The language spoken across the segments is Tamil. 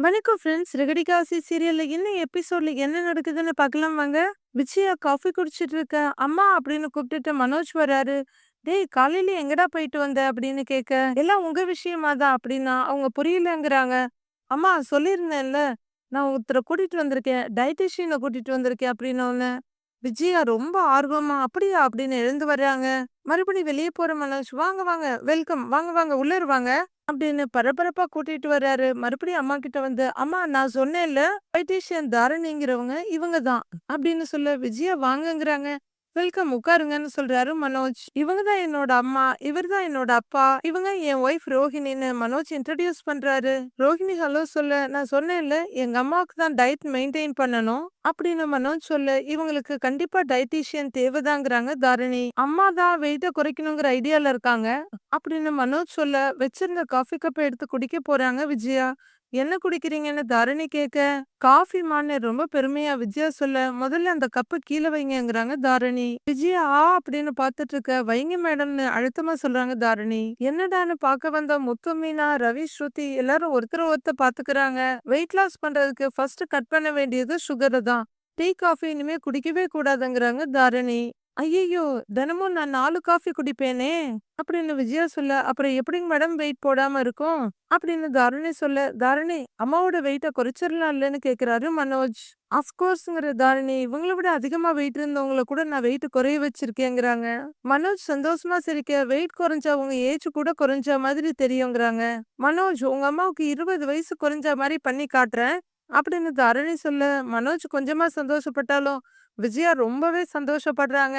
வணக்கம் ஃப்ரெண்ட்ஸ். ரெகடிகாசி சீரியல்ல என்ன எபிசோட்ல என்ன நடக்குதுன்னு பார்க்கலாம் வாங்க. விஜயா காஃபி குடிச்சிட்டு இருக்க, "அம்மா" அப்படின்னு கூப்பிட்டுட்டு மனோஜ் வராரு. "டேய் காலையில எங்கடா போயிட்டு வந்த?" அப்படின்னு கேட்க, "எல்லாம் உங்க விஷயமா தான்" அப்படின்னா, அவங்க புரியலங்கிறாங்க. "அம்மா சொல்லியிருந்தேன்ல, நான் ஒருத்தரை கூட்டிட்டு வந்திருக்கேன். டயட்டிஷியனை கூட்டிட்டு வந்திருக்கேன்" அப்படின்னோனே, விஜயா ரொம்ப ஆர்வமா, "அப்படியா?" அப்படின்னு எழுந்து வர்றாங்க. மறுபடியும் வெளியே போற மனோஜ், "வாங்க வாங்க, வெல்கம். வாங்க வாங்க, உள்ளார வாங்க" அப்படின்னு பரபரப்பா கூட்டிட்டு வர்றாரு. மறுபடியும் அம்மா கிட்ட வந்து, "அம்மா நான் சொன்னேன்ல, பைட்டீஷியன் தாரணிங்கிறவங்க இவங்க தான்" அப்படின்னு சொல்ல, விஜயா வாங்குங்கிறாங்க "வெல்கம் உட்காருங்கன்னு" சொல்றாரு மனோஜ். "இவங்க தான் என்னோட அம்மா, இவர் தான் என்னோட அப்பா, இவங்க என் ஒய்ஃப் ரோஹிணின்னு" மனோஜ் இன்ட்ரடியூஸ் பண்றாரு. ரோஹிணி ஹலோ சொல்ல, "நான் சொன்னேன்ல, எங்க அம்மாவுக்கு தான் டயட் மெயின்டைன் பண்ணணும்" அப்படின்னு மனோஜ் சொல்ல, "இவங்களுக்கு கண்டிப்பா டயட்டீஷியன் தேவைதாங்கிறாங்க தாரணி அம்மா தான் வெயிட்ட குறைக்கணுங்கிற ஐடியால இருக்காங்க" அப்படின்னு மனோஜ் சொல்ல, வச்சிருந்த காஃபி கப்பை எடுத்து குடிக்க போறாங்க விஜயா. "என்ன குடிக்கிறீங்கன்னு?" தரணி கேட்க, "காஃபிம்மான்னு" ரொம்ப பெருமையா விஜயா சொல்ல, "முதல்ல அந்த கப்பை கீழே வைங்கிறாங்க தாரணி விஜயா ஆ அப்படின்னு பாத்துட்டு இருக்க, "வைங்க மேடம்னு" அழுத்தமா சொல்றாங்க தாரணி என்னடான்னு பார்க்க வந்த முத்து, மீனா, ரவி, ஸ்ருதி எல்லாரும் ஒருத்தர ஒருத்தர் பாத்துக்கிறாங்க வெயிட் லாஸ் பண்றதுக்கு ஃபர்ஸ்ட் கட் பண்ண வேண்டியது சுகர் தான். டீ, காஃபி இனிமே குடிக்கவே கூடாதுங்கிறாங்க தாரணி "ஐயையோ! தினமும் நான் 4 காஃபி குடிப்பேனே" அப்படின்னு விஜயா சொல்ல, "அப்புறம் எப்படிங்க மேடம் வெயிட் போடாம இருக்கும்?" அப்படின்னு தாரணி சொல்ல, "தாரிணி அம்மாவோட வெயிட்ட குறைச்சிடலாம்லன்னு" கேட்கிறாரு மனோஜ். "அஃப்கோர்ஸ்ங்கிற தாரிணி, இவங்கள விட அதிகமா வெயிட் இருந்தவங்கள கூட நான் வெயிட் குறைய வச்சிருக்கேங்கிறாங்க." மனோஜ் சந்தோஷமா சிரிக்க, "வெயிட் குறைஞ்சா உங்க ஏஜ் கூட குறைஞ்ச மாதிரி தெரியுங்கிறாங்க." மனோஜ், "உங்க அம்மாவுக்கு 20 வயசு குறைஞ்ச மாதிரி பண்ணி காட்டுறேன்" அப்படின்னு தாரணி சொல்ல, மனோஜ் கொஞ்சமா சந்தோஷப்பட்டாலும், விஜயா ரொம்பவே சந்தோஷப்படுறாங்க.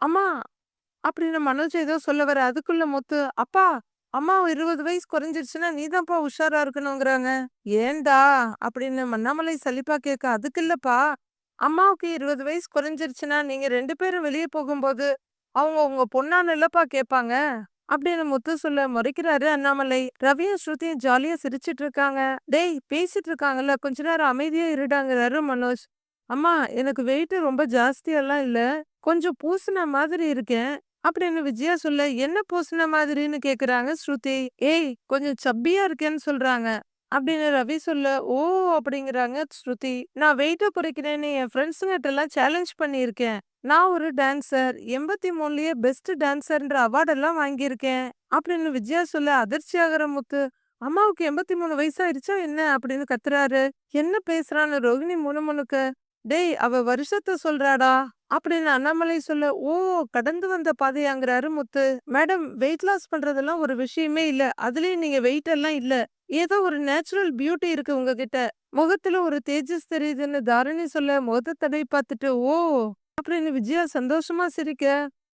"அம்மா" அப்படின்னு மனோஜ் ஏதோ சொல்ல வர, அதுக்குள்ள முத்து, "அப்பா, அம்மா 20 வயசு குறைஞ்சிருச்சுன்னா நீதான்ப்பா உஷாரா இருக்கணுங்கிறாங்க." "ஏன்டா?" அப்படின்னு அண்ணாமலை சலிப்பா கேட்க, "அதுக்கு இல்லப்பா. அம்மாவுக்கு 20 வயசு குறைஞ்சிருச்சுன்னா நீங்க ரெண்டு பேரும் வெளிய போகும்போது, அவங்க உங்க பொண்ணான்னு இல்லப்பா கேட்பாங்க." அப்படின்னு முத்து சொல்ல, முறைக்கிறாரு அண்ணாமலை. ரவியும் ஸ்ருதியும் ஜாலியா சிரிச்சிட்டு இருக்காங்க. "டேய் பேசிட்டு இருக்காங்கல்ல, கொஞ்ச நேரம் அமைதியா இருடாங்கிறாரு மனோஜ். "அம்மா எனக்கு வெயிட் ரொம்ப ஜாஸ்தியெல்லாம் இல்ல. கொஞ்சம் பூசுன மாதிரி இருக்கேன்" அப்படின்னு விஜயா சொல்ல, "என்ன பூசுன மாதிரின்னு?" கேக்குறாங்க ஸ்ருதி. "ஏய் கொஞ்சம் சப்பியா இருக்கேன்னு சொல்றாங்க" அப்படின்னு ரவி சொல்ல, "ஓ" அப்படிங்கிறாங்க ஸ்ருதி. "நான் வெயிட்ட குறைக்கிறேன்னு என் ஃப்ரெண்ட்ஸுங்கட்டலாம் சேலஞ்ச் பண்ணியிருக்கேன். நான் ஒரு டான்சர். 83லயே பெஸ்ட் டான்சர்ன்ற அவார்டெல்லாம் வாங்கியிருக்கேன்" அப்படின்னு விஜயா சொல்ல, அதிர்ச்சியாகுற முத்து, "அம்மாவுக்கு 83 வயசாயிருச்சா என்ன?" அப்படின்னு கத்துறாரு. என்ன பேசுறான்னு ரோகிணி முணுமுணுக்க, "டேய் அவ வருஷத்த சொல்றாடா" அப்படின்னு அண்ணாமலை சொல்ல, "ஓ கடந்து வந்த பாதையாங்கிறாரு முத்து. "மேடம் வெயிட் லாஸ் பண்றதெல்லாம் ஒரு விஷயமே இல்ல. அதுலயும் நீங்க வெயிட் எல்லாம் இல்ல. ஏதோ ஒரு நேச்சுரல் பியூட்டி இருக்கு உங்ககிட்ட. முகத்துல ஒரு தேஜஸ் தெரியுதுன்னு" தாரணி சொல்ல, முகத்த தடவி பார்த்துட்டு, "ஓ" அப்படின்னு விஜயா சந்தோஷமா சிரிக்க,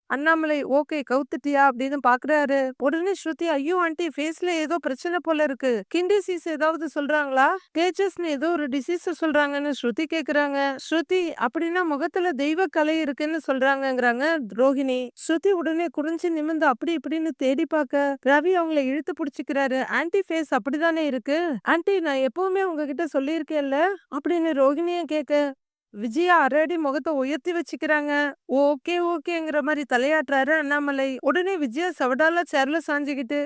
அண்ணாமலை, "ஓகே கவுத்துட்டியா?" அப்படின்னு பார்க்குறாரு. உடனே ஸ்ருதி, "ஐயோ ஆண்டி ஃபேஸ்ல ஏதோ பிரச்சனை போல இருக்கு. ஸ்கின் டிசீஸ் ஏதாவது சொல்றாங்களா? கேஜஸ்னு ஏதோ ஒரு டிசீஸ் சொல்றாங்கன்னு" ஸ்ருதி கேட்குறாங்க. ஸ்ருதி, "அப்படின்னா முகத்துல தெய்வ கலை இருக்குன்னு சொல்றாங்கிறாங்க ரோஹிணி. ஸ்ருதி உடனே குறிஞ்சு நிமிர்ந்து அப்படி இப்படின்னு தேடி பார்க்க, ரவி அவங்கள இழுத்து பிடிச்சிக்கிறாரு ஆன்டி ஃபேஸ் அப்படிதானே இருக்கு? ஆன்டி நான் எப்பவுமே உங்ககிட்ட சொல்லியிருக்கேன்ல" அப்படின்னு ரோஹிணியும் கேட்க, விஜயா அரடி முகத்தை உயர்த்தி வச்சுக்கிறாங்க. "ஓகே ஓகேங்கிற மாதிரி தலையாட்டுறாரு அண்ணாமலை. உடனே விஜயா சவடாலா சேர்ல சாஞ்சுக்கிட்டு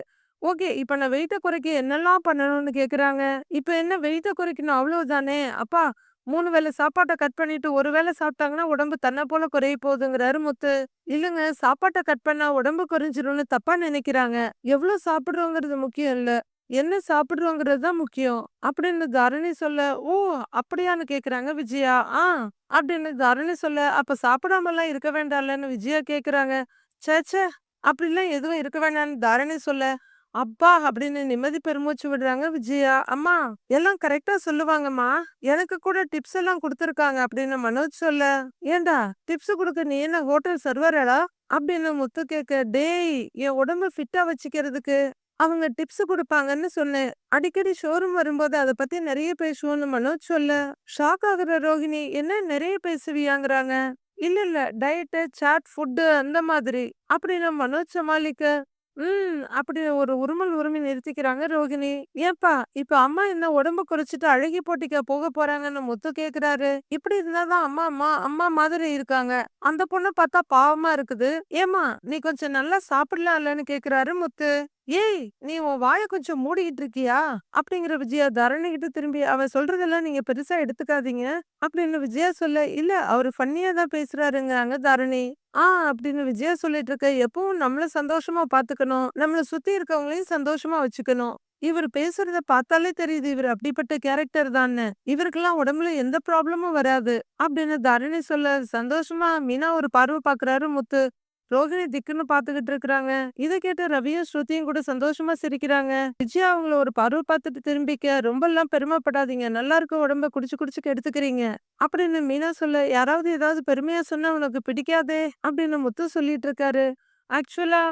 "ஓகே இப்ப நான் வெயிட்டை குறைக்க என்னெல்லாம் பண்ணணும்னு?" கேட்குறாங்க. "இப்ப என்ன வெயிட்டை குறைக்கணும் அவ்வளவுதானே? அப்பா மூணு வேளை சாப்பாட்டை கட் பண்ணிட்டு ஒரு வேளை சாப்பிட்டாங்கன்னா உடம்பு தன்னை போல குறைய போகுதுங்கிறாரு முத்து. இல்லைங்க சாப்பாட்டை கட் பண்ணா உடம்பு குறைஞ்சிரும்னு தப்பா நினைக்கிறாங்க. எவ்வளோ சாப்பிடுறோங்கிறது முக்கியம் இல்லை என்ன சாப்பிடுறோங்கிறது தான் முக்கியம்" அப்படின்னு தாரிணி சொல்ல, "ஓ அப்படியான்னு?" கேட்குறாங்க விஜயா. "ஆ" அப்படின்னு தாரிணி சொல்ல, "அப்ப சாப்பிடாமலாம் இருக்க வேண்டாம்லன்னு?" விஜயா கேட்குறாங்க. "ச்சே ச்சே அப்படிலாம் எதுவும் இருக்க வேண்டாம்னு" தாரிணி சொல்ல, "அப்பா" அப்படின்னு நிம்மதி பெருமூச்சு விடுறாங்க விஜயா. "அம்மா எல்லாம் கரெக்டா சொல்லுவாங்கம்மா. எனக்கு கூட டிப்ஸ் எல்லாம் கொடுத்துருக்காங்க அப்படின்னு மனோஜ் சொல்ல, "ஏன்டா டிப்ஸ் குடுக்க நீ என்ன ஹோட்டல் சர்வராடா?" அப்படின்னு முத்து கேட்க, "டேய் என் உடம்ப ஃபிட்டா வச்சுக்கிறதுக்கு அவங்க டிப்ஸ் குடுப்பாங்கன்னு சொன்னேன். அடிக்கடி ஷோரூம் வரும்போது அத பத்தி நெறைய பேசுவோம்னு" மனோஜ் சொல்ல, ஷாக் ஆகுற ரோஹிணி, "என்ன நெறைய பேசுவியாங்கிறாங்க?" "இல்ல இல்ல டயட்டு, சாட், ஃபுட்டு அந்த மாதிரி" அப்படின்னு மனோஜ் சமாளிக்க, "ம்" அப்படின்னு ஒரு உருமல் உருமி நிறுத்திக்கிறாங்க ரோகிணி. "ஏன்பா இப்ப அம்மா என்ன உடம்ப குறைச்சிட்டு அழகி போட்டிக்கா போக போறாங்கன்னு?" முத்து கேக்குறாரு. "இப்படி இருந்தா தான் அம்மா அம்மா அம்மா மாதிரி இருக்காங்க. அந்த பொண்ண பார்த்தா பாவமா இருக்குது. ஏம்மா நீ கொஞ்சம் நல்லா சாப்பிடலாம்லன்னு?" கேக்குறாரு முத்து. ஏய் நீ உன் வாயை கொஞ்சம் மூடிக்கிட்டு இருக்கியா? அப்படிங்கிற விஜயா தரணிகிட்ட திரும்பி அவ சொல்றதெல்லாம் நீங்க பெருசா எடுத்துக்காதீங்க. அப்படின்னு விஜயா சொல்ல இல்ல அவரு ஃபன்னியா தான் பேசுறாருங்கிறாங்க தரணி. ஆ அப்படின்னு விஜயா சொல்லிட்டு இருக்க எப்பவும் நம்மள சந்தோஷமா பாத்துக்கணும். நம்மள சுத்தி இருக்கவங்களையும் சந்தோஷமா வச்சுக்கணும். இவர் பேசுறத பார்த்தாலே தெரியுது இவர் அப்படிப்பட்ட கேரக்டர் தான் இவருக்கெல்லாம் உடம்புல எந்த ப்ராப்ளமும் வராது. அப்படின்னு தரணி சொல்ல சந்தோஷமா மீனா ஒரு பார்வை பாக்குறாரு முத்து. ரோஹிணி திக்குன்னு பாத்துக்கிட்டு இருக்கிறாங்க. இதை கேட்ட ரவியும் ஸ்ருதியும் கூட சந்தோஷமா சிரிக்கிறாங்க. விஜயா அவங்கள ஒரு பருவ பார்த்துட்டு திரும்பிக்க ரொம்ப எல்லாம் பெருமைப்படாதீங்க. நல்லா இருக்க உடம்ப குடிச்சு குடிச்சு எடுத்துக்கிறீங்க. அப்படின்னு மீனா சொல்ல யாராவது ஏதாவது பெருமையா சொன்னா உனக்கு பிடிக்காதே அப்படின்னு முத்து சொல்லிட்டு இருக்காரு. ஆக்சுவலா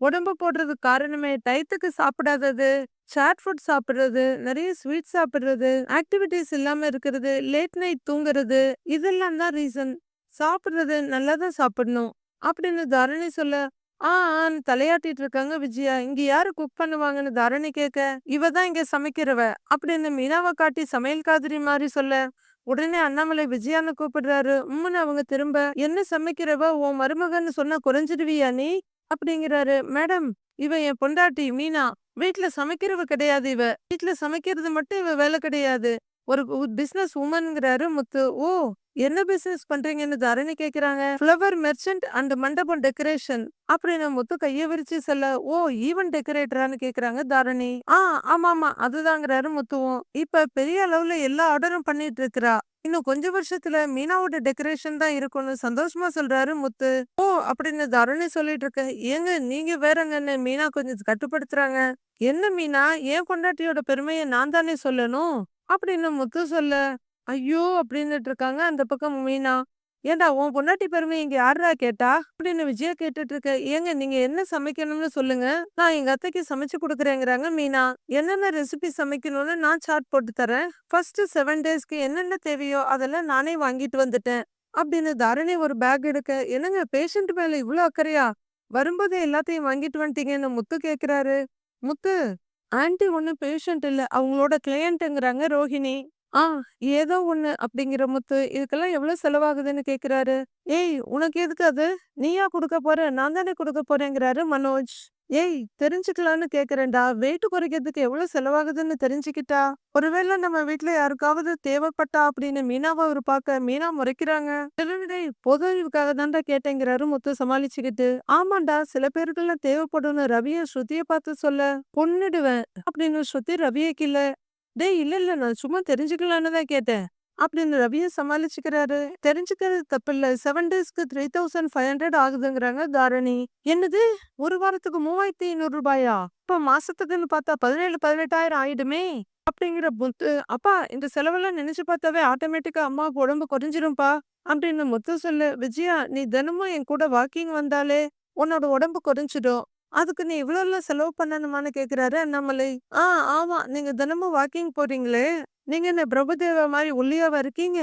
உடம்பு போடுறதுக்கு காரணமே டயத்துக்கு சாப்பிடாதது சாட் ஃபுட் சாப்பிடுறது நிறைய ஸ்வீட் சாப்பிடுறது ஆக்டிவிட்டிஸ் இல்லாம இருக்கிறது லேட் நைட் தூங்குறது இதெல்லாம் தான் ரீசன். சாப்பிட்றது நல்லா தான் சாப்பிடணும். அப்படின்னு தரணி சொல்ல ஆ ஆன்னு தலையாட்டிட்டு இருக்காங்க விஜயா. இங்க யாரு குக் பண்ணுவாங்கன்னு தரணி கேட்க இவ தான் இங்க சமைக்கிறவ அப்படின்னு மீனாவை காட்டி சமையல் காதிரி மாதிரி சொல்ல உடனே அண்ணாமலை விஜயான்னு கூப்பிடுறாரு. உம்முன்னு அவங்க திரும்ப என்ன சமைக்கிறவ? உன் மருமகன்னு சொன்னா குறைஞ்சிடுவியா நீ? அப்படிங்கிறாரு. மேடம் இவ என் பொண்டாட்டி மீனா. வீட்ல சமைக்கிறவ கிடையாது இவ. வீட்ல சமைக்கிறது மட்டும் இவ வேலை கிடையாது. ஒரு பிசினஸ் உமன்ங்கிறாரு முத்து. ஓ என்ன பிசினஸ் பண்றீங்கன்னு தரணி கேக்குறாங்க. ஃப்ளவர் மெர்ச்சன்ட் அண்ட் மண்டபம் டெக்கரேஷன். அப்படின்னு முத்து கைய விரிச்சு செல்ல ஓ ஈவென்ட் டெக்கரேட்டரான்னு கேக்குறாங்க தாரணி. ஆ ஆமா ஆமா அதுதாங்கிறாரு முத்துவும். இப்ப பெரிய அளவுல எல்லா ஆர்டரும் பண்ணிட்டு இருக்கிறா இன்னும் கொஞ்ச வருஷத்துல மீனாவோட டெக்கரேஷன் தான் இருக்கும்னு சந்தோஷமா சொல்றாரு முத்து. ஓ அப்படின்னு தரணி சொல்லிட்டு இருக்க ஏங்க நீங்க வேறங்கன்னு மீனா கொஞ்சம் கட்டுப்படுத்துறாங்க. என்ன மீனா என் கொண்டாட்டியோட பெருமையை நான் தானே சொல்லணும்? அப்படின்னு முத்து சொல்ல? ஐயோ! அப்படின்னுட்டு இருக்காங்க. அந்த பக்கம் மீனா. ஏண்டா உன் பொண்டாட்டி பெருமை இங்க யாருடா கேட்டா? அப்படின்னு விஜயா கேட்டுட்டு இருக்க. ஏங்க நீங்க என்ன சமைக்கணும்னு சொல்லுங்க. நான் எங்க அத்தைக்கு சமைச்சு கொடுக்குறேங்கிறாங்க மீனா. என்னென்ன ரெசிபி சமைக்கணும்னு நான் சார்ட் போட்டு தரேன். ஃபர்ஸ்ட் செவன் டேஸ்க்கு என்னென்ன தேவையோ அதெல்லாம் நானே வாங்கிட்டு வந்துட்டேன். அப்படின்னு தரணி ஒரு பேக் எடுக்க என்னங்க பேஷண்ட் மேல இவ்வளோ அக்கறையா? வரும்போதே எல்லாத்தையும் வாங்கிட்டு வந்துட்டீங்கன்னு முத்து கேக்குறாரு. முத்து ஆன்ட்டி ஒன்றும் பேஷண்ட் இல்லை அவங்களோட கிளையண்ட்டுங்கிறாங்க ரோஹிணி. ஆ ஏதோ ஒண்ணு அப்படிங்கிற முத்து இதுக்கெல்லாம் எவ்வளவு செலவாகுதுன்னு கேக்குறாரு. ஏய் உனக்கு எதுக்கு அது? நீயா கொடுக்க போற? நான் தானே கொடுக்க போறேங்கிறாரு மனோஜ். ஏய் தெரிஞ்சுக்கலான்னு கேக்குறேன்டா. வெயிட் குறைக்கிறதுக்கு எவ்வளவு செலவாகுதுன்னு தெரிஞ்சுக்கிட்டா? ஒருவேளை நம்ம வீட்ல யாருக்காவது தேவைப்பட்டா அப்படின்னு மீனாவை ஒரு பார்க்க மீனா முறைக்கிறாங்க. டேய் பொது அறிவுக்காக தான்டா கேட்டேங்கிறாரு முத்து சமாளிச்சுக்கிட்டு. ஆமாண்டா சில பேருக்கெல்லாம் தேவைப்படும்னு ரவிய ஸ்ருதிய பார்த்து சொல்ல பொண்ணுடுவேன் அப்படின்னு ஸ்ருதி ரவிய கில்ல டேய் இல்ல இல்ல நான் சும்மா தெரிஞ்சுக்கலான்னு தான் கேட்டேன். அப்படின்னு ரவியை சமாளிச்சுக்கிறாரு. தெரிஞ்சுக்கிறது தப்பில்ல. செவன் டேஸ்க்கு த்ரீ தௌசண்ட் ஃபைவ் ஹண்ட்ரட் ஆகுதுங்கிறாங்க தாரணி. என்னது? ஒரு வாரத்துக்கு மூவாயிரத்தி ஐநூறு ரூபாயா? இப்ப மாசத்துக்குன்னு பார்த்தா பதினேழு பதினெட்டாயிரம் ஆயிடுமே? அப்படிங்கிற முத்து அப்பா இந்த செலவெல்லாம் நினைச்சு பார்த்தாவே ஆட்டோமேட்டிக்கா அம்மாவுக்கு உடம்பு குறைஞ்சிரும்பா? அப்படின்னு முத்து சொல்லு விஜயா நீ தினமும் என் கூட வாக்கிங் வந்தாலே உன்னோட உடம்பு குறைஞ்சிடும். அதுக்கு நீ இவ்வளவுலாம் செலவு பண்ணணுமான்னு கேக்குறாரு. அண்ணாமலை ஆ ஆமா நீங்க தினமும் வாக்கிங் போறீங்களே நீங்க என்ன பிரபுதேவா மாதிரி ஒல்லியாவா இருக்கீங்க?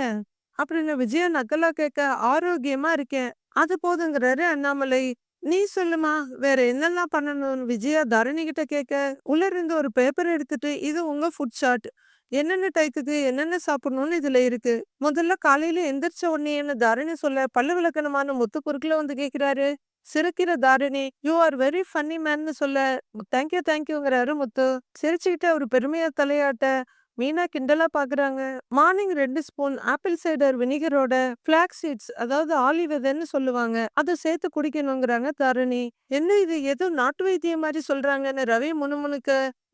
அப்படின்னு விஜயா நக்கலா கேட்க ஆரோக்கியமா இருக்கேன். அது போதுங்கிறாரு. அண்ணாமலை நீ சொல்லுமா வேற என்னெல்லாம் பண்ணணும்னு? விஜயா தரணி கிட்ட கேட்க உள்ள இருந்து ஒரு பேப்பர் எடுத்துட்டு இது உங்க ஃபுட் சார்ட் என்னென்ன டைத்துக்கு என்னென்ன சாப்பிடணும்னு இதுல இருக்கு. முதல்ல காலையில எந்திரிச்ச உடனே என்ன தரணி சொல்ல பல்லு விளக்கணமான முத்து குறுக்கில் வந்து கேட்கிறாரு சிரிக்கிற Dharini you are very funny மேன்னு சொல்ல தேங்க்யூ தேங்க்யூங்கிறாரு முத்து. சிரிச்சுக்கிட்டு அவர் பெருமையா தலையாட்ட மீனா கிண்டலா பாக்குறாங்க. மார்னிங் ரெண்டு ஸ்பூன் ஆப்பிள் சைடர் வினிகரோட பிளாக் சீட்ஸ் அதாவது ஆலி விதைன்னு சொல்லுவாங்க. அதை சேர்த்து குடிக்கணுங்கிறாங்க தாரிணி. என்ன இது? ஏதோ நாட்டு வைத்தியம் மாதிரி சொல்றாங்கன்னு ரவி முணுமுணுக்க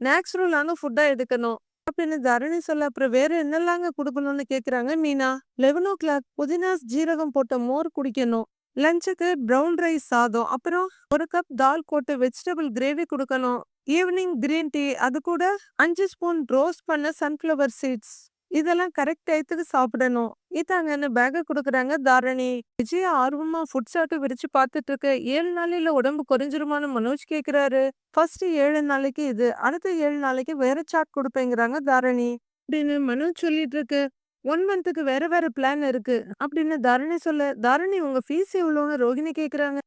நேச்சுரலான ஃபுட்டா எடுக்கணும் அப்படின்னு தரணி சொல்ல அப்புறம் வேற என்னெல்லாங்க கொடுக்கணும்னு கேக்குறாங்க மீனா? லெவன் ஓ கிளாக் புதினாஸ் ஜீரகம் போட்ட மோர் குடிக்கணும். லஞ்சுக்கு ப்ரௌன் ரைஸ் சாதம் அப்புறம் ஒரு கப் தால் போட்டு வெஜிடபிள் கிரேவி கொடுக்கணும். ஈவினிங் கிரீன் டீ அது கூட அஞ்சு ஸ்பூன் ரோஸ்ட் பண்ண சன்ஃப்ளவர் சீட்ஸ் இதெல்லாம் கரெக்ட் டயத்துக்கு சாப்பிடணும். இதாங்கன்னு பேக கொடுக்குறாங்க தாரணி. விஜய் ஆர்வமா ஃபுட் சார்ட் விரிச்சு பார்த்துட்டு இருக்க. ஏழு நாளையில உடம்பு குறைஞ்சிருமான்னு மனோஜ் கேக்குறாரு. ஃபர்ஸ்ட் ஏழு நாளைக்கு இது அடுத்த ஏழு நாளைக்கு வேற சாட் கொடுப்பேங்கிறாங்க தாரணி. அப்படின்னு மனோஜ் சொல்லிட்டு இருக்கு. ஒன் மந்த்துக்கு வேற வேற பிளான் இருக்கு. அப்படின்னு தரணி சொல்ல தரணி உங்க ஃபீஸ் எவ்வளோன்னு ரோஹிணி கேட்குறாங்க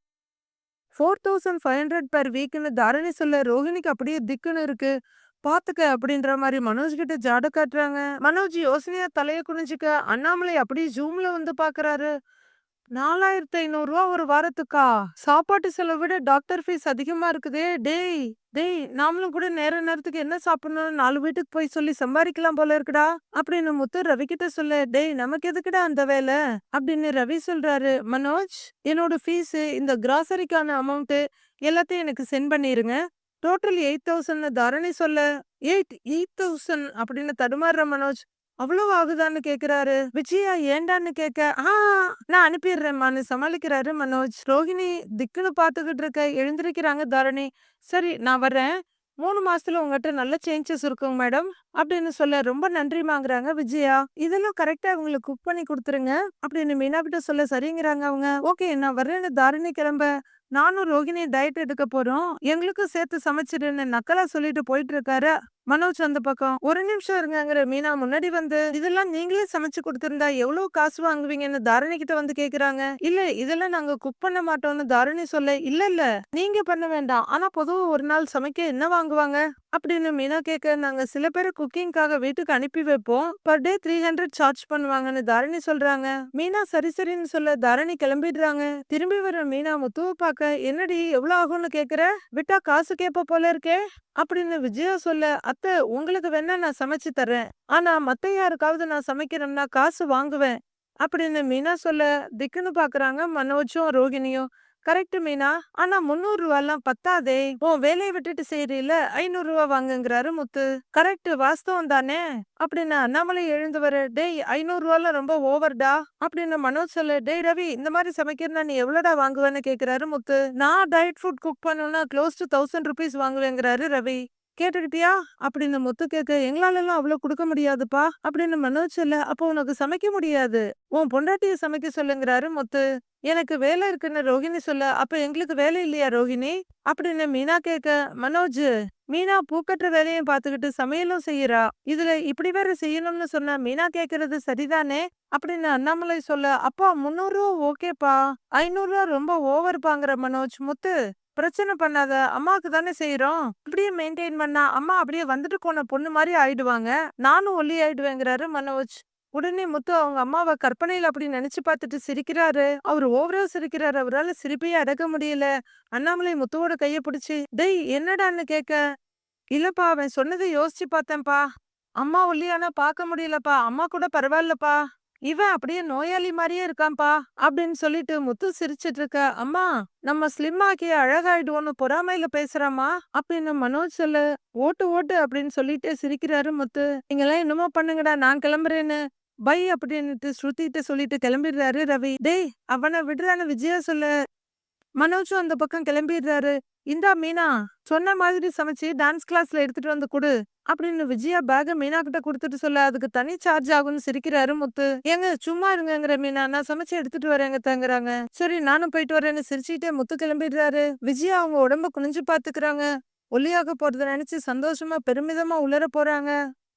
four thousand five hundred per வீக்னு Dharani சொல்ல ரோஹிணிக்கு அப்படியே திக்குன்னு இருக்கு. பாத்துக்க அப்படின்ற மாதிரி மனோஜ் கிட்ட ஜாட காட்டுறாங்க. மனோஜ் யோசனையா தலையை குனிஞ்சுக்க அண்ணாமலை அப்படியே ஜூம்ல வந்து பாக்குறாரு. ரூ. ஒரு வாரத்துக்கா? சாப்பாட்டு செலவு விட டாக்டர் ஃபீஸ் அதிகமா இருக்குதே! டேய்! டேய்! நாமளும் கூட நேர நேரத்துக்கு என்ன சாப்பிடணும்னு நாலு வீட்டுக்கு போய் சொல்லி சம்பாதிக்கலாம் போல இருக்குடா! அப்படின்னு முத்து ரவிகிட்ட சொல்ல, டேய்! நமக்கு எதுக்குடா அந்த வேல? அப்படின்னு ரவி சொல்றாரு. மனோஜ், என்னோட ஃபீஸு, இந்த கிராசரிக்கான அமௌண்ட்டு எல்லாத்தையும் எனக்கு சென்ட் பண்ணிருங்க. டோட்டல் 8000ன்னு தரணி சொல்ல, எயிட் 8000 அப்படின்னு தடுமாறுற மனோஜ், அவ்வளவு ஆகுதான்னு கேக்குறாரு. விஜயா ஏண்டான்னு கேட்க, ஆ நான் அனுப்பிடுறேன்மான்னு சமாளிக்கிறாரு மனோஜ். ரோஹிணி திக்குன்னு பாத்துக்கிட்டு இருக்க எழுந்திருக்கிறாங்க தரணி. சரி நான் வர்றேன். மூணு மாசத்துல உங்ககிட்ட நல்ல சேஞ்சஸ் இருக்குங்க மேடம். அப்படின்னு சொல்ல ரொம்ப நன்றிமாங்கிறாங்க விஜயா. இதெல்லாம் கரெக்டா அவங்களுக்கு குக் பண்ணி கொடுத்துருங்க அப்படின்னு மீனா கிட்ட சொல்ல சரிங்கிறாங்க அவங்க. ஓகே நான் வர்றேன்னு தாரணி கிளம்ப, நானும் ரோகிணி டயட் எடுக்க போறோம். எங்களுக்கும் சேர்த்து சமைச்சிடுன்னு நக்கலா சொல்லிட்டு போயிட்டு இருக்காரு. மனோஜ் அந்த பக்கம் ஒரு நிமிஷம் இருங்கங்கிற மீனா முன்னாடி வந்து இதெல்லாம் நீங்களே சமைச்சு கொடுத்திருந்தா எவ்வளவு காசு வாங்குவீங்கன்னு தாரணி கிட்ட வந்து கேக்குறாங்க. இல்ல இதெல்லாம் நாங்க குக் பண்ண மாட்டோம்னு தாரணி சொல்ல இல்ல இல்ல நீங்க பண்ண வேண்டாம். ஆனா பொதுவா ஒரு நாள் சமைக்க என்ன வாங்குவாங்க? அப்படின்னு மீனா கேட்க நாங்க சில பேர் குக்கிங்காக வீட்டுக்கு அனுப்பி வைப்போம். Per day three hundred charge பண்ணுவாங்கன்னு தாரணி சொல்றாங்க. மீனா சரி சரின்னு சொல்ல தாரணி கிளம்பிடுறாங்க. திரும்பி வர மீனா முத்துவ பார்க்க என்னடி எவ்வளவு ஆகும்னு கேக்குற? விட்டா காசு கேப்ப போல இருக்கே? அப்படின்னு விஜயா சொல்ல அத்தை உங்களுக்கு வேணா நான் சமைச்சு தர்றேன். ஆனா மத்த யாருக்காவது நான் சமைக்கிறேன்னா காசு வாங்குவேன். அப்படின்னு மீனா சொல்ல திக்குன்னு பாக்குறாங்க மனோஜும் ரோகிணியும். கரெக்ட் மீனா. ஆனா முந்நூறு ரூபாலாம் பத்தாதே. உன் வேலையை விட்டுட்டு செய்யறீல ஐநூறு ரூபா வாங்குங்கிறாரு முத்து. கரெக்ட் வாஸ்தவம் தானே? அப்படின்னு அண்ணாமலை எழுந்து வர டேய் ஐநூறு ரூபாலாம் ரொம்ப ஓவர்டா. அப்படின்னு மனோஜ் சொல்ல டேய் ரவி இந்த மாதிரி சமைக்கிறனா நீ எவ்வளோடா வாங்குவேன்னு கேக்குறாரு முத்து. நான் டயட் ஃபுட் குக் பண்ணணும்னா க்ளோஸ் டு தௌசண்ட் ருபீஸ் வாங்குவேங்கிறாரு ரவி. கேட்டுக்கிட்டியா? அப்படின்னு முத்து கேட்க எங்களால எல்லாம் அவ்வளவு கொடுக்க முடியாதுப்பா அப்படின்னு மனோஜ் சொல்ல அப்போ உனக்கு சமைக்க முடியாது. உன் பொண்டாட்டிய சமைக்க சொல்லுங்கிறாரு முத்து. எனக்கு வேலை இருக்குன்னு ரோஹிணி சொல்ல அப்ப எங்களுக்கு வேலை இல்லையா ரோஹிணி? அப்படின்னு மீனா கேட்க மனோஜ் மீனா பூக்கட்டுற வேலையும் பாத்துக்கிட்டு சமையலும் செய்யறா. இதுல இப்படி வேற செய்யணும்னு சொன்னா மீனா கேக்குறது சரிதானே? அப்படின்னு அண்ணாமலை சொல்ல அப்பா முன்னூறு ரூபா ஓகேப்பா. ஐநூறு ரூபா ரொம்ப ஓவர் பாங்குற மனோஜ். முத்து பிரச்சனை பண்ணாத அம்மாவுக்கு தானே செய்யறோம் இப்படியே மெயின்டைன் பண்ணா அம்மா அப்படியே வந்துட்டு போன பொண்ணு மாதிரி ஆயிடுவாங்க. நானும் ஒல்லி ஆயிடுவேங்கிறாரு மனோஜ். உடனே முத்து அவங்க அம்மாவை கற்பனையில அப்படி நினைச்சு பார்த்துட்டு சிரிக்கிறாரு. அவர் ஓவரா சிரிக்கிறாரு. அவரால் சிரிப்பையே அடக்க முடியல. அண்ணாமலை முத்துவோட கையை பிடிச்சி டேய் என்னடான்னு கேட்க? இல்லப்பா அவன் சொன்னதை யோசிச்சு பார்த்தேன்ப்பா. அம்மா ஒல்லியானா பார்க்க முடியலப்பா. அம்மா கூட பரவாயில்லப்பா. இவன் அப்படியே நோயாளி மாதிரியே இருக்கான்பா அப்படின்னு சொல்லிட்டு முத்து சிரிச்சிட்டு இருக்க அம்மா நம்ம ஸ்லிம் ஆக்கி அழகாயிடுவோம்னு பொறாமையில பேசுறாமா அப்படின்னு மனோஜ் சொல்லு. ஓட்டு ஓட்டு அப்படின்னு சொல்லிட்டு சிரிக்கிறாரு முத்து. நீங்கெல்லாம் என்னமோ பண்ணுங்கடா நான் கிளம்புறேன்னு. பை அப்படின்னுட்டு ஸ்ருதிட்ட சொல்லிட்டு கிளம்பிடுறாரு ரவி. டேய் அவனை விடுறான்னு விஜயா சொல்லு. மனோஜும் அந்த பக்கம் கிளம்பிடுறாரு. இந்தா மீனா சொன்ன மாதிரி சமைச்சு டான்ஸ் கிளாஸ்ல எடுத்துட்டு வந்து கொடு அப்படின்னு விஜயா பேக மீனா கிட்ட கொடுத்துட்டு சொல்ல அதுக்கு தனி சார்ஜ் ஆகும்னு சிரிக்கிறாரு முத்து. ஏங்க சும்மா இருங்கிற மீனா நான் சமைச்சு எடுத்துட்டு வரேங்க தங்குறாங்க. சரி நானும் போயிட்டு வரேன்னு சிரிச்சுட்டே முத்து கிளம்பிடுறாரு. விஜயா அவங்க உடம்ப குனிஞ்சு பாத்துக்கிறாங்க. ஒல்லியாக போறத நினைச்சு சந்தோஷமா பெருமிதமா உளர போறாங்க.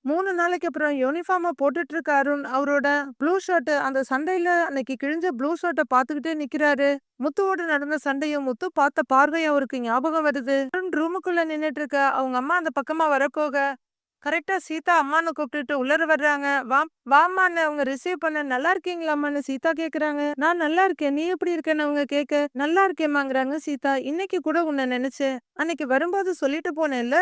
மூணு நாளைக்கு அப்புறம் யூனிஃபார்மை போட்டுட்டு இருக்க அருண் அவரோட ப்ளூ ஷர்ட் அந்த சண்டையில அன்னைக்கு கிழிஞ்ச ப்ளூ ஷர்ட்டை பாத்துக்கிட்டே நிக்கிறாரு. முத்துவோட நடந்த சண்டையும் முத்து பார்த்த பார்வையும் அவருக்கு ஞாபகம் வருது. அருண் ரூமுக்குள்ள நின்னுட்டு இருக்க அவங்க அம்மா அந்த பக்கமா வரப்போக கரெக்டா சீதா அம்மானு கூப்பிட்டுட்டு உள்ளர வர்றாங்க. வா வாமான்னு அவங்க ரிசீவ் பண்ண நல்லா இருக்கீங்களாமான்னு சீதா கேக்குறாங்க. நான் நல்லா இருக்கேன். நீ எப்படி இருக்கேன்னு அவங்க கேட்க நல்லா இருக்கேமாங்கிறாங்க சீதா. இன்னைக்கு கூட உன்னை நினைச்சேன். அன்னைக்கு வரும்போது சொல்லிட்டு போனேன்ல?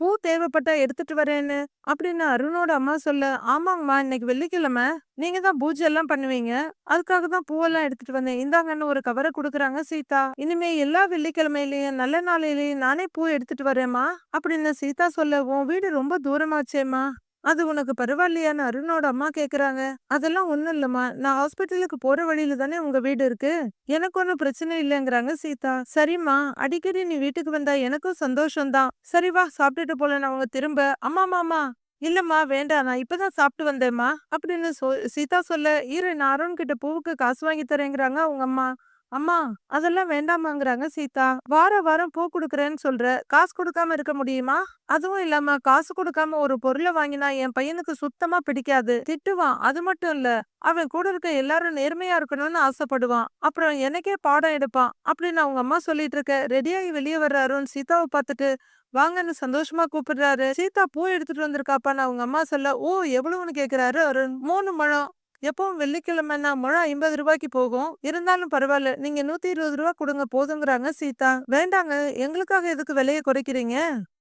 பூ தேவைப்பட்டா எடுத்துட்டு வரேன்னு? அப்படின்னு அருணோட அம்மா சொல்ல ஆமாங்கம்மா இன்னைக்கு வெள்ளிக்கிழமை. நீங்க தான் பூஜை எல்லாம் பண்ணுவீங்க. அதுக்காக தான் பூவெல்லாம் எடுத்துட்டு வந்தேன். இந்தாங்கன்னு ஒரு கவரை கொடுக்குறாங்க சீதா. இனிமே எல்லா வெள்ளிக்கிழமையிலயும் நல்ல நாளையிலயும் நானே பூ எடுத்துட்டு வரேம்மா. அப்படின்னு சீதா சொல்ல உன் வீடு ரொம்ப தூரமாச்சேம்மா. அது உனக்கு பரவாயில்லையான்னு அருணோட அம்மா கேக்குறாங்க. அதெல்லாம் ஒண்ணும் இல்லம்மா. நான் ஹாஸ்பிட்டலுக்கு போற வழியில தானே உங்க வீடு இருக்கு. எனக்கு ஒன்றும் பிரச்சனை இல்லைங்கிறாங்க சீதா. சரிம்மா. அடிக்கடி நீ வீட்டுக்கு வந்தா எனக்கும் சந்தோஷம்தான். சரி வா சாப்பிட்டுட்டு போல நான் அவங்க திரும்ப அம்மா மாமா இல்லம்மா வேண்டாம். நான் இப்பதான் சாப்பிட்டு வந்தேம்மா. அப்படின்னு சீதா சொல்ல ஈரன் நான் அருண் கிட்ட பூவுக்கு காசு வாங்கி தரேங்கிறாங்க அவங்க அம்மா. அம்மா அதெல்லாம் வேண்டாமாங்கிறாங்க சீதா. வார வாரம் பூ கொடுக்குறேன்னு சொல்ற. காசு கொடுக்காம இருக்க முடியுமா? அதுவும் இல்லாம காசு கொடுக்காம ஒரு பொருளை வாங்கினா என் பையனுக்கு சுத்தமா பிடிக்காது. திட்டுவான். அது மட்டும் இல்ல அவன் கூட இருக்க எல்லாரும் நேர்மையா இருக்கணும்னு ஆசைப்படுவான். அப்புறம் எனக்கே பாடம் எடுப்பான். அப்படின்னு அவங்க அம்மா சொல்லிட்டு இருக்க. ரெடியாகி வெளியே வர்ற அருண் சீதாவை பார்த்துட்டு வாங்கன்னு சந்தோஷமா கூப்பிடுறாரு. சீதா பூ எடுத்துட்டு வந்திருக்காப்பான்னு அவங்க அம்மா சொல்ல ஓ எவ்வளவுன்னு கேக்குறாரு அருண். மூணு மழம். எப்பவும் வெள்ளிக்கிழமைனா முழம் ஐம்பது ரூபாய்க்கு போகும். இருந்தாலும் பரவாயில்ல நீங்க நூத்தி இருபது ரூபா கொடுங்க போதுங்கிறாங்க சீதா. வேண்டாங்க. எங்களுக்காக எதுக்கு விலையை குறைக்கிறீங்க?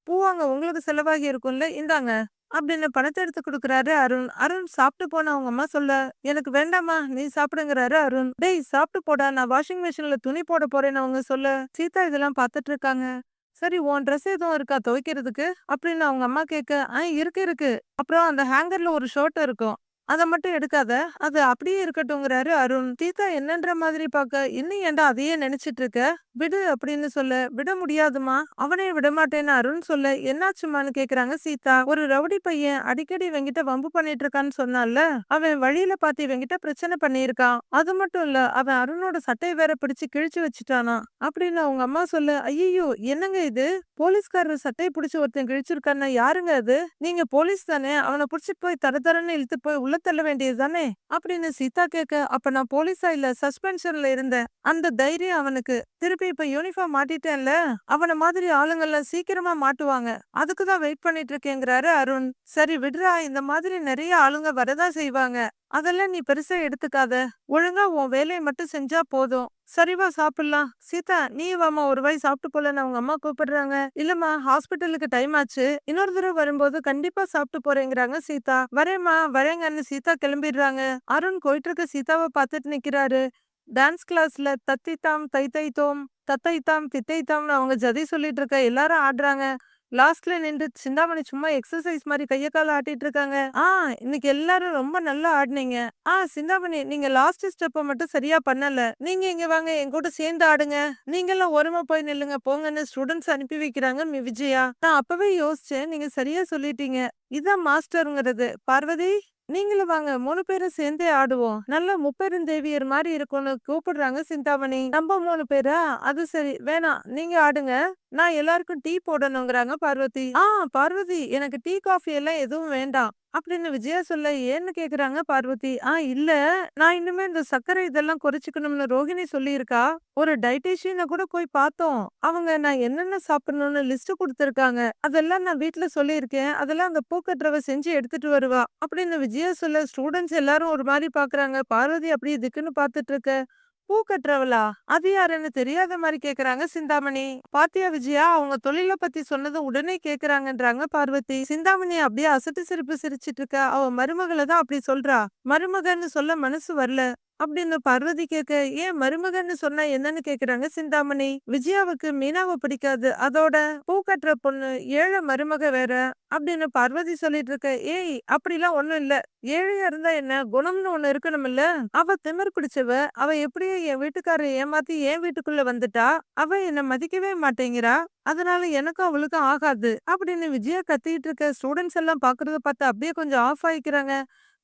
பூவாங்க உங்களுக்கு செலவாகி இருக்கும்ல இந்தாங்க. அப்படின்னு பணத்தை எடுத்து கொடுக்குறாரு அருண். அருண் சாப்பிட்டு போன அவங்க அம்மா சொல்ல எனக்கு வேண்டாமா நீ சாப்பிடுங்கிறாரு அருண். டேய் சாப்பிட்டு போடா நான் வாஷிங் மிஷின்ல துணி போட போறேன்னு அவங்க சொல்ல சீதா இதெல்லாம் பார்த்துட்டு இருக்காங்க. சரி உன் ட்ரெஸ் எதுவும் இருக்கா துவைக்கிறதுக்கு? அப்படின்னு அவங்க அம்மா கேட்க ஆ இருக்கு இருக்கு. அப்புறம் அந்த ஹேங்கர்ல ஒரு ஷர்ட் இருக்கும். அதை மட்டும் எடுக்காத. அது அப்படியே இருக்கட்டும்ங்கிறாரு அருண். சீதா என்னன்ற மாதிரி பார்க்க இன்னும் ஏண்டா அதையே நினைச்சிட்டு இருக்க? விடு அப்படின்னு சொல்ல. விட முடியாதுமா அவனே விட மாட்டேன்னு அருண் சொல்ல. என்னாச்சுமான்னு கேக்குறாங்க சீதா. ஒரு ரவுடி பையன் அடிக்கடி இவங்கிட்ட வம்பு பண்ணிட்டு இருக்கான்னு சொன்னான்ல. அவன் வழியில பார்த்து இவங்கிட்ட பிரச்சனை பண்ணியிருக்கான். அது மட்டும் இல்ல அவன் அருணோட சட்டை வேற பிடிச்சு கிழிச்சு வச்சுட்டானா? அப்படின்னு அவங்க அம்மா சொல்ல. ஐயோ என்னங்க இது? போலீஸ்காரர் சட்டையை பிடிச்சு ஒருத்தன் கிழிச்சிருக்கான்னா யாருங்க அது? நீங்க போலீஸ் தானே. அவனை பிடிச்சி போய் தர தரன்னு இழுத்து போய் உள்ள தள்ள வேண்டியது தானே? அப்படின்னு சீதா கேட்க அப்ப நான் போலீஸா இல்ல சஸ்பென்ஷன்ல இருந்தேன். அந்த தைரியம் அவனுக்கு. திருப்பி இப்ப யூனிஃபார்ம் மாட்டிட்டேன்ல? அவன மாதிரி ஆளுங்கள்லாம் சீக்கிரமா மாட்டுவாங்க. அதுக்குதான் வெயிட் பண்ணிட்டு இருக்கேங்கிறாரு அருண். சரி விடுறா. இந்த மாதிரி நிறைய ஆளுங்க வரதான் செய்வாங்க. அதெல்லாம் நீ பெருசா எடுத்துக்காத. ஒழுங்கா உன் வேலையை மட்டும் செஞ்சா போதும். சரிவா சாப்பிடலாம். சீதா நீ வாமா ஒரு வாய் சாப்பிட்டு போலன்னு அவங்க அம்மா கூப்பிடுறாங்க. இல்லம்மா ஹாஸ்பிட்டலுக்கு டைம் ஆச்சு. இன்னொரு தடவை வரும்போது கண்டிப்பா சாப்பிட்டு போறேங்கிறாங்க சீதா. வரேம்மா வரேங்கன்னு சீதா கிளம்பிடுறாங்க. அருண் போயிட்டு இருக்க சீதாவை பார்த்துட்டு நிக்கிறாரு. டான்ஸ் கிளாஸ்ல தத்தித்தாம் தை தை தோம் தத்தைத்தாம் தித்தைத்தாம்னு அவங்க ஜதி சொல்லிட்டு இருக்க எல்லாரும் ஆடுறாங்க. லாஸ்ட்ல நின்று சிந்தாமணி சும்மா எக்ஸசைஸ் மாதிரி கைய கால ஆட்டிட்டு இருக்காங்க ஆ இன்னைக்கு எல்லாரும் ரொம்ப நல்லா ஆடினீங்க. ஆ சிந்தாமணி நீங்க லாஸ்ட் ஸ்டெப்ப மட்டும் சரியா பண்ணல. நீங்க இங்க வாங்க என் கூட சேர்ந்து ஆடுங்க. நீங்க எல்லாம் ஒருமை போய் நில்லுங்க. போங்கன்னு ஸ்டூடெண்ட்ஸ் அனுப்பி வைக்கிறாங்க மி. விஜயா. நான் அப்பவே யோசிச்சேன். நீங்க சரியா சொல்லிட்டீங்க. இதான் மாஸ்டருங்கிறது. பார்வதி? நீங்களும் வாங்க. மூணு பேரும் சேர்ந்தே ஆடுவோம். நல்ல முப்பெருந்தேவியர் மாதிரி இருக்கும்னு கூப்பிடுறாங்க சிந்தாமணி. நம்ம மூணு பேரா? அது சரி. வேணாம். நீங்க ஆடுங்க. நான் எல்லாருக்கும் டீ போடணுங்கிறாங்க பார்வதி. ஆ பார்வதி எனக்கு டீ காஃபி எல்லாம் எதுவும் வேண்டாம். அப்படின்னு விஜயா சொல்ல ஏன்னு கேக்குறாங்க பார்வதி? ஆ இல்ல. நான் இன்னுமே இந்த சர்க்கரை இதெல்லாம் குறைச்சிக்கணும்னு ரோகிணி சொல்லியிருக்கா. ஒரு டைட்டிஷியனை கூட போய் பார்த்தோம். அவங்க நான் என்னென்ன சாப்பிடணும்னு லிஸ்ட் கொடுத்துருக்காங்க. அதெல்லாம் நான் வீட்ல சொல்லியிருக்கேன். அதெல்லாம் அந்த பூக்கட்டுறவை செஞ்சு எடுத்துட்டு வருவா. அப்படின்னு விஜயா சொல்ல ஸ்டூடெண்ட்ஸ் எல்லாரும் ஒரு மாதிரி பாக்குறாங்க. பார்வதி அப்படியே திக்குன்னு பார்த்துட்டு இருக்க. பூ கட்டுறவளா? அது யாருன்னு தெரியாத மாதிரி கேக்குறாங்க சிந்தாமணி. பாத்தியா விஜயா? அவங்க தொழில பத்தி சொன்னதும் உடனே கேக்குறாங்கன்றாங்க பார்வதி. சிந்தாமணி அப்படியே அசட்டு சிரிப்பு சிரிச்சிட்டு இருக்க. அவ மருமகளை தான் அப்படி சொல்றா. மருமகன்னு சொல்ல மனசு வரல. அப்படின்னு பார்வதி கேட்க ஏன் மருமகன்னு சொன்னா என்னன்னு கேக்குறாங்க சிந்தாமணி? விஜயாவுக்கு மீனாவை பிடிக்காது. அதோட பூ கட்டுற பொண்ணு ஏழை மருமக வேற. அப்படின்னு பார்வதி சொல்லிட்டு இருக்க ஏய் அப்படிலாம் ஒண்ணும் இல்ல. ஏழையா இருந்தா என்ன? குணம்னு ஒண்ணு இருக்கணும் இல்ல அவ திமிர் பிடிச்சவ. அவ எப்படியோ என் வீட்டுக்காரரை ஏமாத்தி என் வீட்டுக்குள்ள வந்துட்டா? அவ என்ன மதிக்கவே மாட்டேங்கிறா. அதனால எனக்கும் அவளுக்கும் ஆகாது. அப்படின்னு விஜயா கத்திட்டு இருக்க ஸ்டூடெண்ட்ஸ் எல்லாம் பாக்குறத பார்த்து அப்படியே கொஞ்சம் ஆஃப் ஆயிக்கிறாங்க.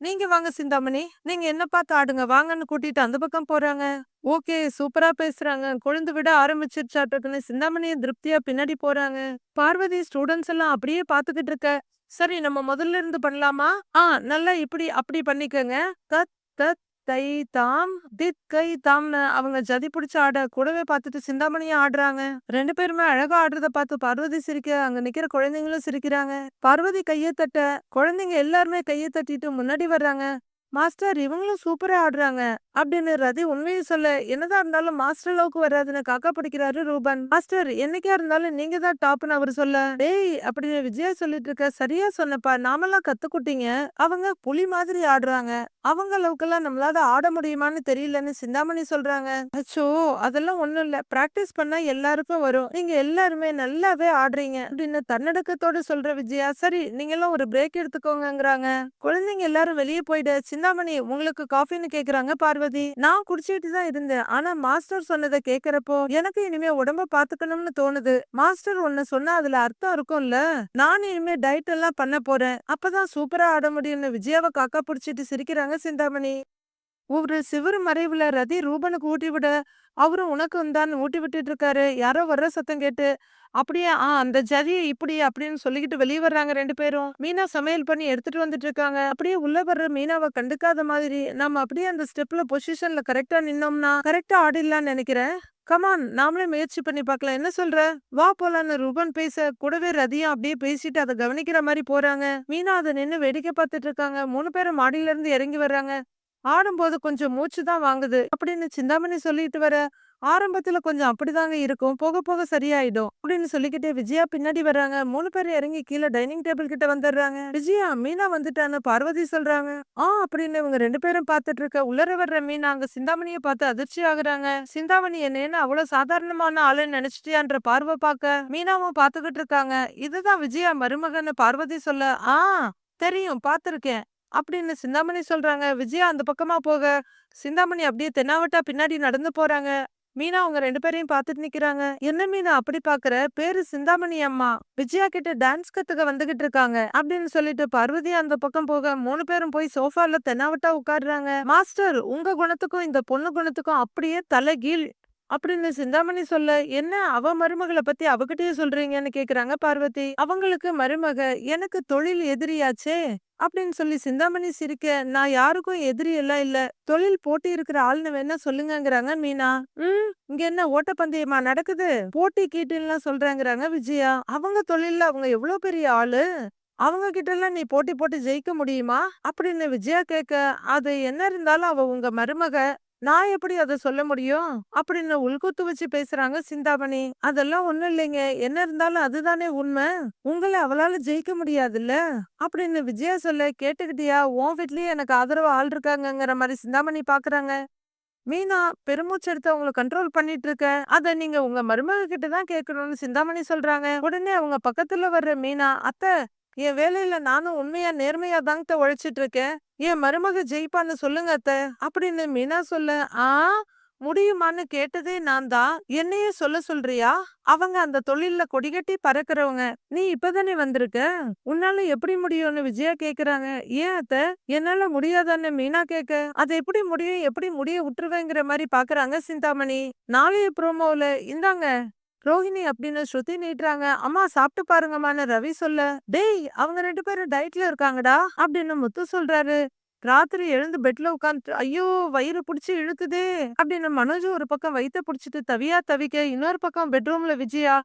நீங்க வாங்க சிந்தாமணி. நீங்க என்ன பார்த்து ஆடுங்க. வாங்கன்னு கூட்டிட்டு அந்த பக்கம் போறாங்க. ஓகே சூப்பரா பேசுறாங்க. கொழுந்து விட ஆரம்பிச்சிருச்சாட்டுக்குன்னு சிந்தாமணிய திருப்தியா பின்னாடி போறாங்க. பார்வதி ஸ்டூடெண்ட்ஸ் எல்லாம் அப்படியே பாத்துக்கிட்டு இருக்க. சரி நம்ம முதல்ல இருந்து பண்ணலாமா? ஆ நல்லா இப்படி அப்படி பண்ணிக்கோங்க. தத் தத் தை தாம் தித் கை தாம்னு அவங்க ஜதி பிடிச்ச ஆட கூடவே பார்த்துட்டு சிந்தாமணியும் ஆடுறாங்க. ரெண்டு பேருமே அழகா ஆடுறத பார்த்து பார்வதி சிரிக்க அங்க நிக்கிற குழந்தைங்களும் சிரிக்கிறாங்க. பார்வதி கையை தட்ட குழந்தைங்க எல்லாருமே கையை தட்டிட்டு முன்னாடி வர்றாங்க. மாஸ்டர் இவங்களும் சூப்பரா ஆடுறாங்க. அப்படின்னு ரதி உண்மையை சொல்ல என்னதான் இருந்தாலும் மாஸ்டர் அளவுக்கு வராதுன்னு காக்கா படிக்கிறாரு ரூபன். மாஸ்டர் என்னைக்கா இருந்தாலும் நீங்க தான் டாப்னு அவர் சொல்ல டேய் அப்படின்னு விஜயா சொல்லிட்டு இருக்க சரியா சொன்னப்பா நாமெல்லாம் கத்துக்குட்டீங்க. அவங்க புலி மாதிரி ஆடுறாங்க. அவங்க அளவுக்கெல்லாம் நம்மளால ஆட முடியுமான்னு தெரியலன்னு சிந்தாமணி சொல்றாங்க. அச்சோ அதெல்லாம் ஒண்ணும் இல்ல. பிராக்டிஸ் பண்ணா எல்லாருக்கும் வரும். நீங்க எல்லாருமே நல்லாவே ஆடுறீங்க. அப்படின்னு தன்னடக்கத்தோட சொல்ற விஜயா சரி நீங்க எல்லாம் ஒரு பிரேக் எடுத்துக்கோங்கிறாங்க குழந்தைங்க எல்லாரும் வெளியே போயிடு சிந்தாமணி உங்களுக்கு காஃபின்னு கேக்குறாங்க பார்வதி. நான் குடிச்சிட்டு தான் இருந்தேன். ஆனா மாஸ்டர் சொன்னதை கேக்குறப்போ எனக்கு இனிமே உடம்ப பாத்துக்கணும்னு தோணுது. மாஸ்டர் ஒன்னு சொன்னா அதுல அர்த்தம் இருக்கும்ல. நான் இனிமே டயட் எல்லாம் பண்ண போறேன். அப்பதான் சூப்பரா ஆட முடியும்னு விஜயாவை காக்கா புடிச்சிட்டு சிரிக்கிறாங்க சிந்தாமணி. ஒரு சிவர் மறைவுல ரதி ரூபனுக்கு ஊட்டி விட அவரும் உனக்கு தான் ஊட்டி விட்டுட்டு இருக்காரு. யாரோ வர்ற சத்தம் கேட்டு அப்படியே ஆ அந்த ஜதியை இப்படி அப்படின்னு சொல்லிக்கிட்டு வெளியே வர்றாங்க ரெண்டு பேரும். மீனா சமையல் பண்ணி எடுத்துட்டு வந்துட்டு இருக்காங்க. அப்படியே உள்ள வர்ற மீனாவை கண்டுக்காத மாதிரி நம்ம அப்படியே அந்த ஸ்டெப்ல பொசிஷன்ல கரெக்டா நின்னோம்னா கரெக்டா ஆடிடலாம்னு நினைக்கிறேன். கமான் நாமளே முயற்சி பண்ணி பார்க்கலாம். என்ன சொல்ற? வா போலான்னு ரூபன் பேச கூடவே ரதியும் அப்படியே பேசிட்டு அதை கவனிக்கிற மாதிரி போறாங்க. மீனா அதை நின்று வேடிக்கை பார்த்துட்டு இருக்காங்க. மூணு பேரும் மாடியில இருந்து இறங்கி வர்றாங்க. ஆடும்போது கொஞ்சம் மூச்சு தான் வாங்குது. அப்படின்னு சிந்தாமணி சொல்லிட்டு வர ஆரம்பத்துல கொஞ்சம் அப்படிதாங்க இருக்கும். போக போக சரியாயிடும். அப்படின்னு சொல்லிக்கிட்டே விஜயா பின்னாடி வர்றாங்க. மூணு பேரும் இறங்கி கீழே டைனிங் டேபிள் கிட்ட வந்துடுறாங்க. விஜயா மீனா வந்துட்டான்னு பார்வதி சொல்றாங்க. ஆ அப்படின்னு இவங்க ரெண்டு பேரும் பார்த்துட்டு இருக்க உள்ளர வர்ற மீனா அங்க சிந்தாமணியை பார்த்து அதிர்ச்சி ஆகுறாங்க. சிந்தாமணி என்னன்னு அவ்வளவு சாதாரணமான ஆளுன்னு நினைச்சிட்டியான்ற பார்வை பார்க்க? மீனாவும் பார்த்துக்கிட்டு இருக்காங்க. இதுதான் விஜயா மருமகன்னு பார்வதி சொல்ல. ஆ தெரியும். பாத்திருக்கேன் அப்படின்னு சிந்தாமணி சொல்றாங்க. விஜயா அந்த பக்கமா போக. சிந்தாமணி அப்படியே தென்னாவட்டா பின்னாடி நடந்து போறாங்க. மீனா அவங்க ரெண்டு பேரையும் பார்த்துட்டு நிக்கிறாங்க. என்ன மீனா அப்படி பாக்குற பேரு சிந்தாமணி அம்மா. விஜயா கிட்ட டான்ஸ் கத்துக்க வந்துகிட்டு இருக்காங்க அப்படின்னு சொல்லிட்டு பார்வதி அந்த பக்கம் போக மூணு பேரும் போய் சோஃபால தென்னாவட்டா உட்காடுறாங்க மாஸ்டர் உங்க குணத்துக்கும் இந்த பொண்ணு குணத்துக்கும் அப்படியே தலை கீழ் அப்படின்னு சிந்தாமணி சொல்ல என்ன அவ மருமகளை பத்தி அவகிட்டயே சொல்றீங்கன்னு கேக்குறாங்க பார்வதி. அவங்களுக்கு மருமக எனக்கு தொழில் எதிரியாச்சே அப்படின்னு சொல்லி சிந்தாமணி சிரிக்க நான் யாருக்கும் எதிரி எல்லாம் இல்ல. தொழில் போட்டி இருக்கிற ஆள்னு வேணா சொல்லுங்கங்கிறாங்க மீனா. ம் இங்க என்ன ஓட்டப்பந்தயமா நடக்குது? போட்டி கீட்டுலாம் சொல்றாங்கிறாங்க விஜயா. அவங்க தொழில்ல அவங்க எவ்வளவு பெரிய ஆளு? அவங்க கிட்ட எல்லாம் நீ போட்டி போட்டு ஜெயிக்க முடியுமா? அப்படின்னு விஜயா கேட்க அது என்ன இருந்தாலும் அவ உங்க மருமக. நான் எப்படி அதை சொல்ல முடியும்? அப்படின்னு உள்குத்து வச்சு பேசுறாங்க சிந்தாமணி. அதெல்லாம் ஒண்ணும் இல்லைங்க. என்ன இருந்தாலும் அதுதானே உண்மை. உங்களை அவளால ஜெயிக்க முடியாதுல்ல? அப்படின்னு விஜயா சொல்ல கேட்டுக்கிட்டியா? உன் வீட்லயே எனக்கு ஆதரவு ஆள் இருக்காங்கங்கிற மாதிரி சிந்தாமணி பாக்குறாங்க. மீனா பெருமூச்சு எடுத்து அவங்கள கண்ட்ரோல் பண்ணிட்டு இருக்க. அத நீங்க உங்க மருமக கிட்ட தான் கேட்கணும்னு சிந்தாமணி சொல்றாங்க. உடனே அவங்க பக்கத்துல வர்ற மீனா அத்தை என் வேலையில நானும் உண்மையா நேர்மையா தாங்க உழைச்சிட்டு இருக்கேன். என் மருமக ஜெயிப்பான்னு சொல்லுங்க அத்தை. அப்படின்னு மீனா சொல்ல ஆ முடியுமான்னு கேட்டதே நான் தான் என்னையே சொல்ல சொல்றியா? அவங்க அந்த தொழில்ல கொடிகட்டி பறக்குறவங்க. நீ இப்பதானே வந்திருக்க? உன்னால எப்படி முடியும்னு விஜயா கேக்குறாங்க. ஏன் அத்த? என்னால முடியாதான்னு மீனா கேக்க. அதை எப்படி முடியும்? எப்படி முடிய விட்டுருவேங்கிற மாதிரி பாக்குறாங்க சிந்தாமணி. நாளைய ப்ரோமோல இந்தாங்க. ரோஹிணி அப்படின்னு ஸ்ருதி நீட்டுறாங்க. அம்மா சாப்பிட்டு பாருங்கம்மான்னு ரவி சொல்ல டேய் அவங்க ரெண்டு பேரும் டயட்ல இருக்காங்கடா அப்படின்னு முத்து சொல்றாரு. ராத்திரி எழுந்து பெட்ல உட்காந்து ஐயோ வயிறு புடிச்சு இழுக்குதே அப்படின்னு மனோஜ் ஒரு பக்கம் வயிற்ற புடிச்சிட்டு தவியா தவிக்க இன்னொரு பக்கம் பெட்ரூம்ல விஜயா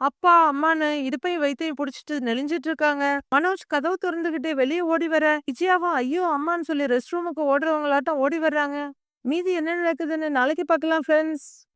அப்பா அம்மான்னு இடுப்பையும் வயிற்றையும் புடிச்சிட்டு நெளிஞ்சிட்டு இருக்காங்க. மனோஜ் கதவு திறந்துகிட்டே வெளியே ஓடி வர விஜயாவும் ஐயோ அம்மான்னு சொல்லி ரெஸ்ட் ரூமுக்கு ஓடுறவங்களாட்டம் ஓடி வர்றாங்க. மீதி என்ன நடக்குதுன்னு நாளைக்கு பார்க்கலாம் ஃப்ரெண்ட்ஸ்